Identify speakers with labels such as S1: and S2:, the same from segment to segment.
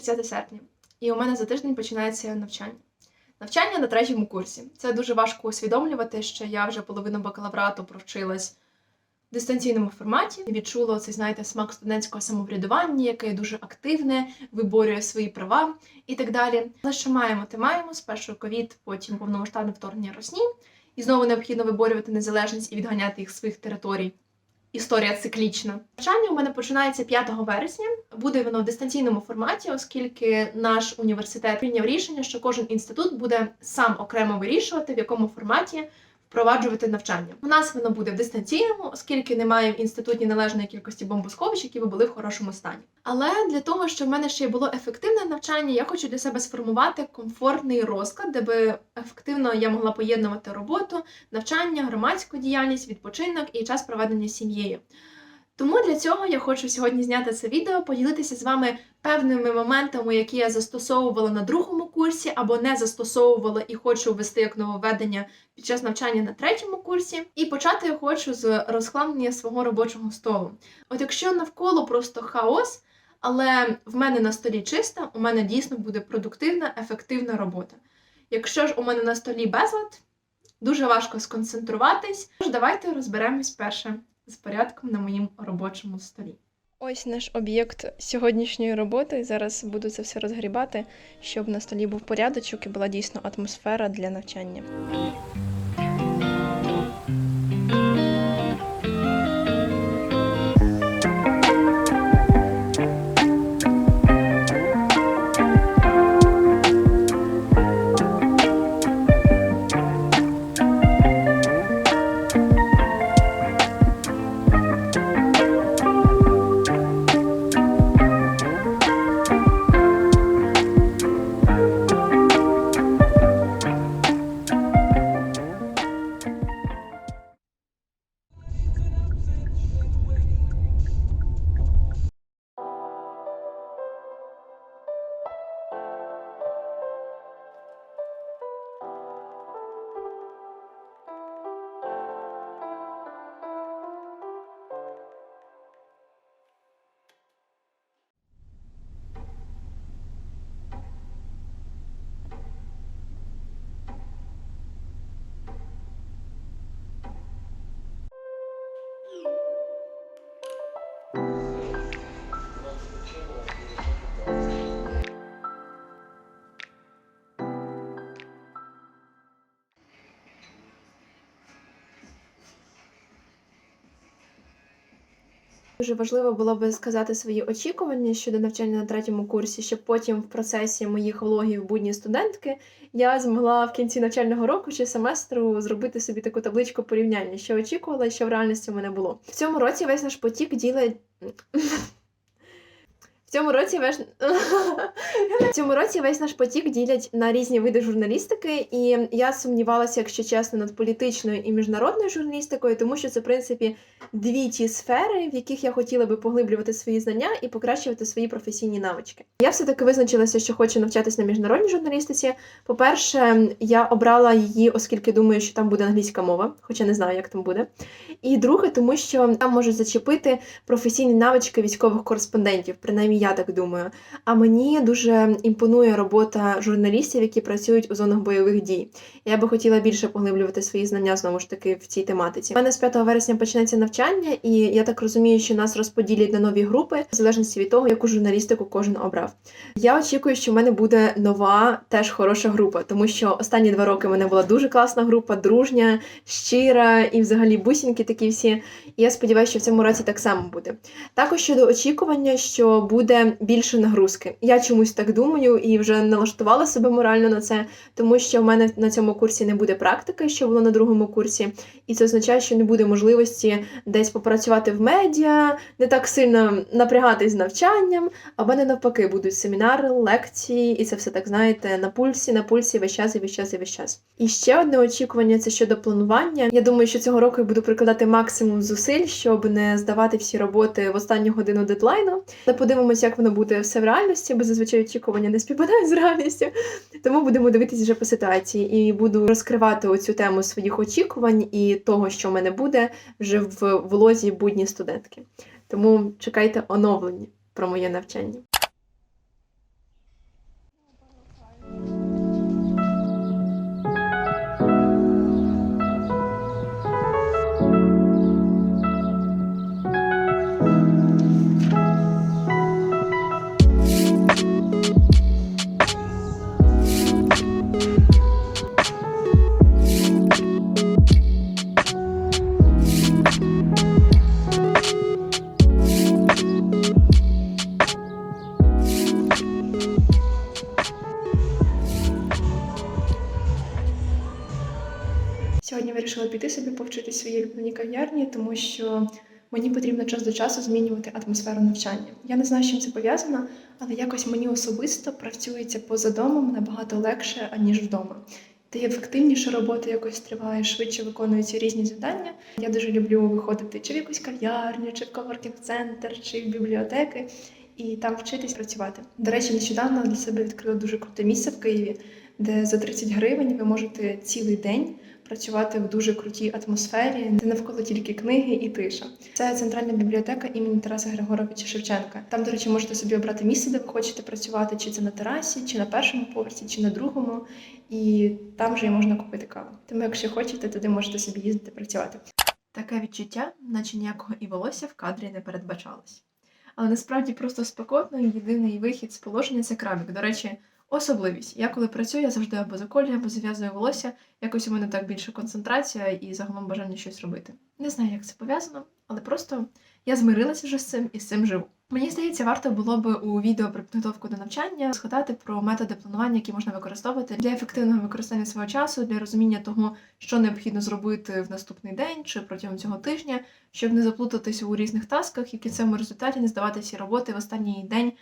S1: 30 серпня, і у мене за тиждень починається навчання. Навчання на третьому курсі. Це дуже важко усвідомлювати, що я вже половину бакалаврату провчилась в дистанційному форматі. Відчула цей, знаєте, смак студентського самоврядування, яке дуже активне, виборює свої права і так далі. Але що маємо, те маємо. Спершу ковід, потім повномасштабне вторгнення Росії. І знову необхідно виборювати незалежність і відганяти їх своїх територій. Історія циклічна. Навчання у мене починається 5 вересня. Буде воно в дистанційному форматі, оскільки наш університет прийняв рішення, що кожен інститут буде сам окремо вирішувати, в якому форматі впроваджувати навчання. У нас воно буде в дистанційному, оскільки немає в інституті належної кількості бомбосховищ, які би були в хорошому стані. Але для того, щоб в мене ще було ефективне навчання, я хочу для себе сформувати комфортний розклад, де би ефективно я могла поєднувати роботу, навчання, громадську діяльність, відпочинок і час проведення сім'єю. Тому для цього я хочу сьогодні зняти це відео, поділитися з вами певними моментами, які я застосовувала на другому курсі або не застосовувала і хочу ввести як нововведення під час навчання на третьому курсі. І почати я хочу з розкладення свого робочого столу. От якщо навколо просто хаос, але в мене на столі чисто, у мене дійсно буде продуктивна, ефективна робота. Якщо ж у мене на столі безлад, дуже важко сконцентруватись. Тож давайте розберемось перше з порядком на моїм робочому столі. Ось наш об'єкт сьогоднішньої роботи. Зараз буду це все розгрібати, щоб на столі був порядочок і була дійсно атмосфера для навчання. Дуже важливо було би сказати свої очікування щодо навчання на третьому курсі, щоб потім в процесі моїх влогів будні студентки я змогла в кінці навчального року чи семестру зробити собі таку табличку порівняння, що очікувала що в реальності в мене було. В цьому році весь наш потік ділить. Цьому році весь в цьому році весь наш потік ділять на різні види журналістики, і я сумнівалася, якщо чесно, над політичною і міжнародною журналістикою, тому що це в принципі дві ті сфери, в яких я хотіла би поглиблювати свої знання і покращувати свої професійні навички. Я все таки визначилася, що хочу навчатися на міжнародній журналістиці. По-перше, я обрала її, оскільки думаю, що там буде англійська мова, хоча не знаю, як там буде. І друге, тому що там можуть зачепити професійні навички військових кореспондентів, принаймні я так думаю. А мені дуже імпонує робота журналістів, які працюють у зонах бойових дій. Я би хотіла більше поглиблювати свої знання знову ж таки в цій тематиці. У мене з 5 вересня почнеться навчання, і я так розумію, що нас розподілять на нові групи, в залежності від того, яку журналістику кожен обрав. Я очікую, що в мене буде нова, теж хороша група, тому що останні два роки в мене була дуже класна група, дружня, щира і взагалі бусінки такі всі. І я сподіваюся, що в цьому році так само буде. Також щодо очікування, що буде більше нагрузки. Я чомусь так думаю і вже налаштувала себе морально на це, тому що в мене на цьому курсі не буде практики, що було на другому курсі, і це означає, що не буде можливості десь попрацювати в медіа, не так сильно напрягатись з навчанням, а в мене навпаки будуть семінари, лекції, і це все так знаєте на пульсі, на пульсі весь час і весь час і весь час. І ще одне очікування це щодо планування. Я думаю, що цього року я буду прикладати максимум зусиль, щоб не здавати всі роботи в останню годину дедлайну. Але подивимося, як воно буде все в реальності, бо зазвичай очікування не співпадають з реальністю. Тому будемо дивитися вже по ситуації і буду розкривати оцю тему своїх очікувань і того, що в мене буде вже в влозі будні студентки. Тому чекайте оновлення про моє навчання. Сьогодні вирішила піти собі повчити своїй улюбленій кав'ярні, тому що мені потрібно час до часу змінювати атмосферу навчання. Я не знаю, з чим це пов'язано, але якось мені особисто працюється поза домом набагато легше, аніж вдома. Й ефективніше робота якось триває, швидше виконуються різні завдання. Я дуже люблю виходити чи в якусь кав'ярню, чи в коворкінг-центр, чи в бібліотеки і там вчитись працювати. До речі, нещодавно для себе відкрила дуже круте місце в Києві, де за 30 гривень ви можете цілий день працювати в дуже крутій атмосфері, де навколо тільки книги і тиша. Це центральна бібліотека імені Тараса Григоровича Шевченка. Там, до речі, можете собі обрати місце, де ви хочете працювати, чи це на терасі, чи на першому поверсі, чи на другому. І там же і можна купити каву. Тому, якщо хочете, туди можете собі їздити працювати. Таке відчуття, наче ніякого і волосся в кадрі не передбачалось. Але насправді просто спекотно єдиний вихід з положення це крабік. До речі, особливість. Я коли працюю, я завжди або заколюю, або зав'язую волосся. Якось у мене так більше концентрація і загалом бажання щось робити. Не знаю, як це пов'язано, але просто я змирилася вже з цим і з цим живу. Мені здається, варто було би у відео про підготовку до навчання згадати про методи планування, які можна використовувати для ефективного використання свого часу, для розуміння того, що необхідно зробити в наступний день чи протягом цього тижня, щоб не заплутатися у різних тасках і в кінцевому результаті не здавати всі роботи в останній день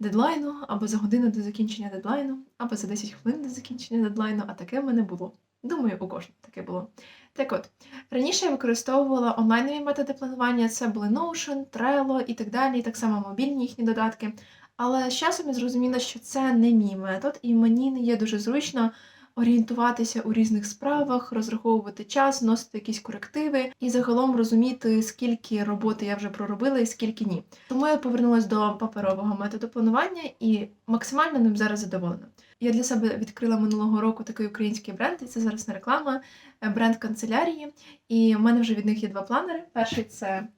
S1: дедлайну, або за годину до закінчення дедлайну, або за 10 хвилин до закінчення дедлайну, а таке в мене було. Думаю, у кожного таке було. Так от, раніше я використовувала онлайнові методи планування, це були Notion, Trello і так далі, і так само мобільні їхні додатки. Але з часом я зрозуміла, що це не мій метод, і мені не є дуже зручно орієнтуватися у різних справах, розраховувати час, вносити якісь корективи і загалом розуміти, скільки роботи я вже проробила і скільки ні. Тому я повернулася до паперового методу планування і максимально ним зараз задоволена. Я для себе відкрила минулого року такий український бренд, і це зараз не реклама, е, бренд канцелярії. І в мене вже від них є два планери. Перший це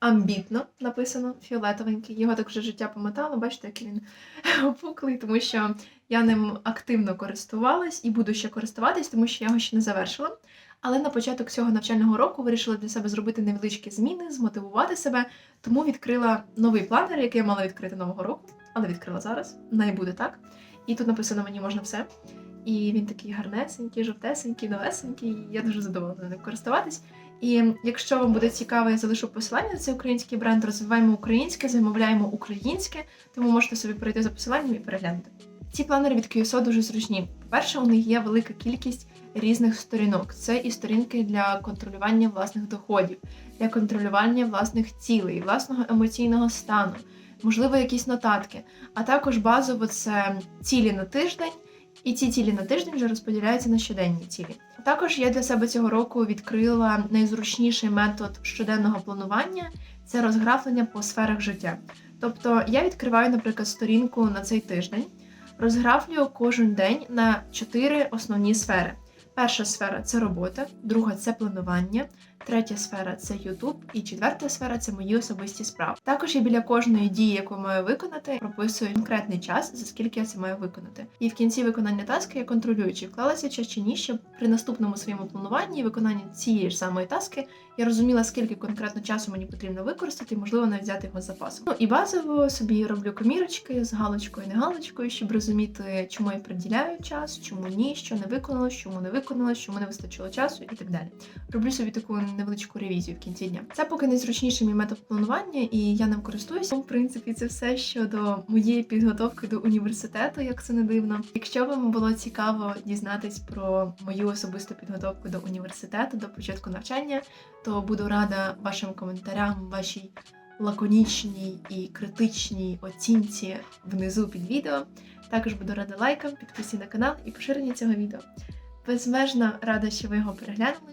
S1: амбітно написано, фіолетовенький. Його так вже життя помотало, бачите, який він опуклий, тому що я ним активно користувалась і буду ще користуватись, тому що я його ще не завершила. Але на початок цього навчального року вирішила для себе зробити невеличкі зміни, змотивувати себе, тому відкрила новий планер, який я мала відкрити нового року, але відкрила зараз. Най буде так. І тут написано мені можна все. І він такий гарнесенький, жовтесенький, новесенький. Я дуже задоволена ним користуватись. І якщо вам буде цікаво, я залишу посилання на цей український бренд. Розвиваємо українське, замовляємо українське, тому можете собі перейти за посиланням і переглянути. Ці планери від QSO дуже зручні. По-перше, у них є велика кількість різних сторінок. Це і сторінки для контролювання власних доходів, для контролювання власних цілей, власного емоційного стану, можливо, якісь нотатки. А також базово це цілі на тиждень, і ці цілі на тиждень вже розподіляються на щоденні цілі. Також я для себе цього року відкрила найзручніший метод щоденного планування це розграфлення по сферах життя. Тобто я відкриваю, наприклад, сторінку на цей тиждень, розграфлюю кожен день на чотири основні сфери. Перша сфера це робота, друга це планування, третя сфера це YouTube, і четверта сфера це мої особисті справи. Також я біля кожної дії, яку маю виконати, прописую конкретний час, за скільки я це маю виконати. І в кінці виконання таски я контролюю, чи вклалася час чи ні, щоб при наступному своєму плануванні і виконанні цієї ж самої таски я розуміла, скільки конкретно часу мені потрібно використати, і можливо навіть взяти його з запасом. Ну і базово собі роблю комірочки з галочкою, не галочкою, щоб розуміти, чому я приділяю час, чому ні, що не виконалось, чому не виконалось, чому не вистачило часу і так далі. Роблю собі таку невеличку ревізію в кінці дня. Це поки найзручніший мій метод планування, і я ним користуюся. В принципі, це все щодо моєї підготовки до університету, як це не дивно. Якщо вам було цікаво дізнатись про мою особисту підготовку до університету, до початку навчання, то буду рада вашим коментарям, вашій лаконічній і критичній оцінці внизу під відео. Також буду рада лайкам, підписі на канал і поширенню цього відео. Безмежно рада, що ви його переглянули,